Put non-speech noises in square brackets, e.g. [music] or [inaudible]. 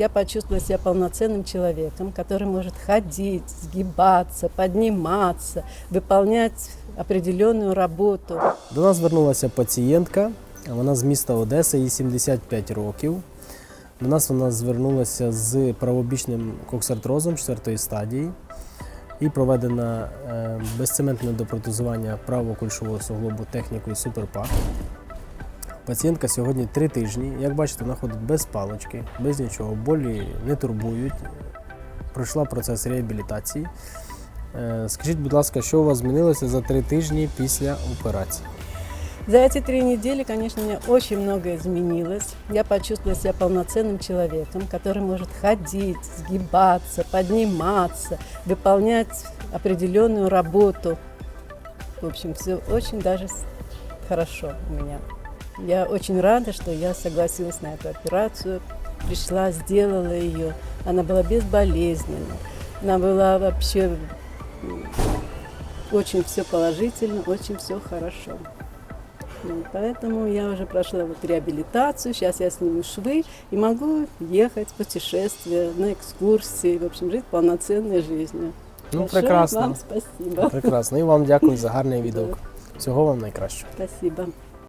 Я почувствовала себя полноценным человеком, который может ходить, сгибаться, подниматься, выполнять определенную работу. До нас звернулася пацієнтка, вона з міста Одеси, їй 75 років. До нас вона звернулася з правобічним коксартрозом 4 стадії і проведено е, безцементне допротезування правого кульшового суглобу технікою Суперпак. Пацієнтка сьогодні три тижні. Як бачите, вона ходить без палички, без нічого, болі не турбують. Пройшла процес реабілітації. Е, Скажіть, будь ласка, що у вас змінилося за три тижні після операції? За эти три недели, конечно, у меня очень многое изменилось. Я почувствовала себя полноценным человеком, который может ходить, сгибаться, подниматься, выполнять определенную работу. В общем, все очень даже с- хорошо у меня. Я очень рада, что я согласилась на эту операцию, пришла, сделала ее. Она была безболезненна, она была вообще м, очень все положительно, очень все хорошо. Ну, Поэтому я уже прошла вот реабилитацию, сейчас я сниму швы и могу ехать в путешествия, на экскурсии, в общем, жить полноценной жизнью. Ну, Большое прекрасно. Вам спасибо. Прекрасно. І вам дякую за гарний відгук. [laughs] Всього вам найкращого. Спасибо.